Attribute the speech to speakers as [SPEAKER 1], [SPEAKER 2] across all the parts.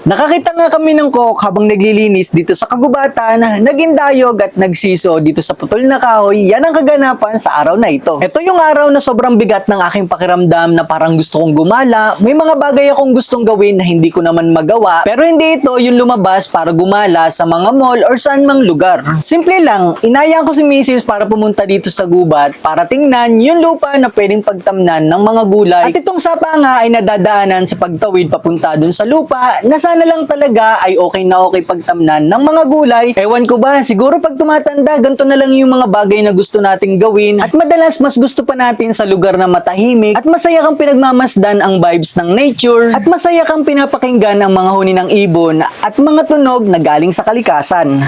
[SPEAKER 1] Nakakita nga kami ng coke habang naglilinis dito sa kagubatan, naging dayog at nagsiso dito sa putol na kahoy, yan ang kaganapan sa araw na ito. Ito yung araw na sobrang bigat ng aking pakiramdam na parang gusto kong gumala, may mga bagay akong gustong gawin na hindi ko naman magawa, pero hindi ito yung lumabas para gumala sa mga mall or saan mang lugar. Simple lang, inayang ko si Mrs. para pumunta dito sa gubat para tingnan yung lupa na pwedeng pagtamnan ng mga gulay. At itong sapa nga ay nadadaanan sa pagtawid papunta dun sa lupa na sana lang talaga ay okay na okay pagtamnan ng mga gulay. Ewan ko ba, siguro pag tumatanda, ganito na lang yung mga bagay na gusto nating gawin. At madalas mas gusto pa natin sa lugar na matahimik at masaya kang pinagmamasdan ang vibes ng nature at masaya kang pinapakinggan ang mga huni ng ibon at mga tunog na galing sa kalikasan.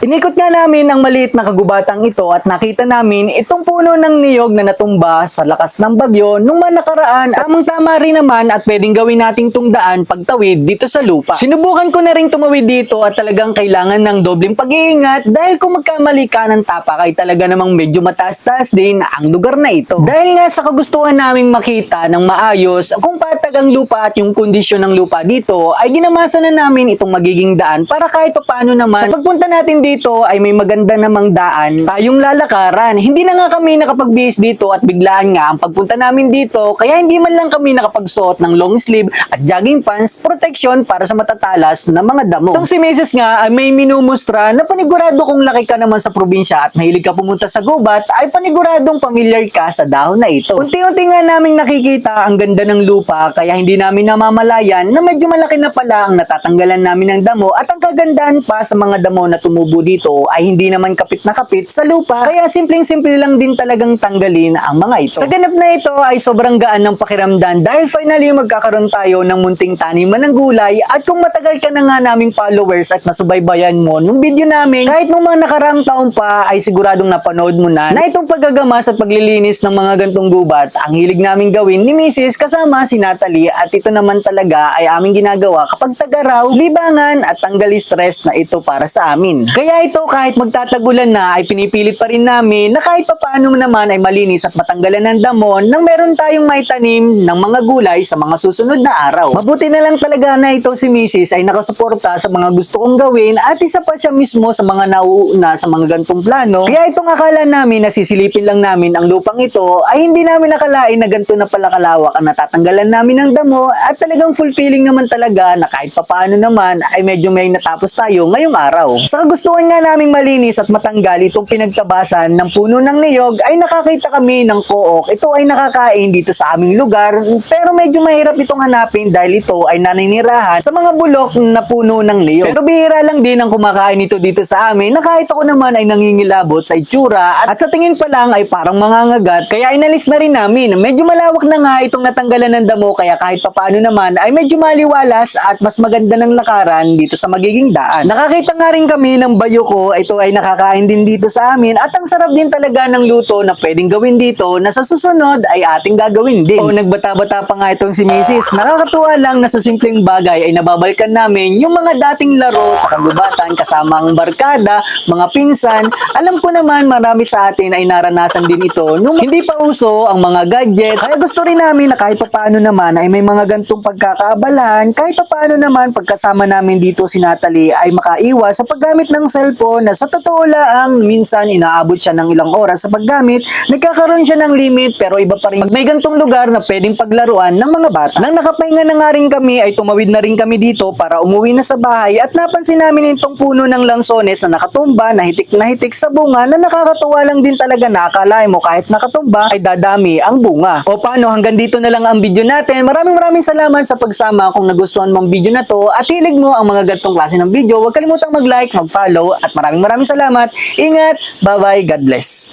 [SPEAKER 1] Inikot nga namin ang maliit na kagubatang ito at nakita namin itong puno ng niyog na natumba sa lakas ng bagyo nung man nakaraan. Tamang tama rin naman at pwedeng gawin nating tungdaan pagtawid dito sa lupa. Sinubukan ko na rin tumawid dito at talagang kailangan ng dobleng pag-iingat dahil kung magkamali ka ng tapak ay talaga namang medyo mataas-taas din ang lugar na ito. Dahil nga sa kagustuhan naming makita ng maayos kung patag ang lupa at yung kondisyon ng lupa dito ay ginamasa na namin itong magiging daan para kahit papaano naman sa pagpunta natin dito ay may maganda namang daan tayong lalakaran. Hindi na nga kami nakapag-base dito at biglaan nga ang pagpunta namin dito kaya hindi man lang kami nakapagsuot ng long sleeve at jogging pants protection para sa matatalas na mga damo. Itong si Mrs. nga ay may minumustra na panigurado kung laki ka naman sa probinsya at mahilig ka pumunta sa gubat ay paniguradong familiar ka sa dahon na ito. Unti-unti nga naming nakikita ang ganda ng lupa kaya hindi namin namamalayan na medyo malaki na pala ang natatanggalan namin ng damo at ang kagandahan pa sa mga damo na tumubo dito ay hindi naman kapit na kapit sa lupa kaya simpleng-simple lang din talagang tanggalin ang mga ito. Sa ganap na ito ay sobrang gaan ng pakiramdam dahil finally magkakaroon tayo ng munting taniman ng gulay at kung matagal ka na nga naming followers at nasubaybayan mo nung video namin kahit nung mga nakaraang taon pa ay siguradong napanood mo na na itong paggagamas at paglilinis ng mga gantong gubat ang hilig namin gawin ni Mrs. kasama si Natalie at ito naman talaga ay aming ginagawa kapag tagaraw, libangan at tanggal stress na ito para sa amin. Kaya ito kahit magtatagulan na ay pinipilit pa rin namin na kahit papaano naman ay malinis at matanggalan ng damon nang meron tayong may tanim ng mga gulay sa mga susunod na araw. Mabuti na lang talaga na ito si Mrs. ay nakasuporta sa mga gusto kong gawin at isa pa siya mismo sa mga nauuna sa mga gantong plano. Kaya itong akala namin na sisilipin lang namin ang lupang ito ay hindi namin nakalain na ganito na pala kalawak ang natatanggalan namin ng damo at talagang fulfilling naman talaga na kahit papaano naman ay medyo may natapos tayo ngayong araw. Sa kagustuhan nga naming malinis at matanggal itong pinagtabasan ng puno ng niyog ay nakakita kami ng kook. Ito ay nakakain dito sa aming lugar pero medyo mahirap itong hanapin dahil ito ay naninirahan sa mga bulok na puno ng niyog. Pero bihira lang din ang kumakain ito dito sa amin na kahit ako naman ay nangingilabot sa itsura at sa tingin pa lang ay parang mangangagat kaya inalis na rin namin. Medyo malawak na nga itong natanggalan ng damo kaya kahit papaano naman ay medyo maliwalas at mas maganda ng lakaran dito sa magiging daan. Nakakita nga rin kami ng bayo ko, ito ay nakakain din dito sa amin at ang sarap din talaga ng luto na pwedeng gawin dito na sa susunod ay ating gagawin din. O nagbata-bata pa nga itong si Mrs. Nakakatuwa lang na sa simpleng bagay ay nababalkan namin yung mga dating laro sa kagubatan kasama ang barkada, mga pinsan. Alam ko naman marami sa atin ay naranasan din ito nung hindi pa uso ang mga gadget. Kaya gusto rin namin na kahit papaano naman ay may mga gantong pagkakaabalahan, kahit papaano naman pagkasama namin dito si Natalie ay makaiwas sa paggamit ng cellphone na sa totoo lang minsan inaabot siya ng ilang oras sa paggamit, nagkakaroon siya ng limit pero iba pa rin may gantong lugar na pwedeng paglaruan ng mga bata. Nang nakapahinga na nga rin kami ay tumawid na rin kami dito para umuwi na sa bahay at napansin namin itong puno ng lansones na nakatumba na hitik na hitik sa bunga na nakakatuwa lang din talaga na akalain mo kahit nakatumba ay dadami ang bunga. O paano hanggang dito na lang ang video natin. Maraming maraming salamat sa pagsama kung nagustuhan mong video na to at hilig mo ang mga gantong klase ng video. Huwag kalimutang mag-like, mag-follow at maraming maraming salamat. Ingat, bye-bye, God bless.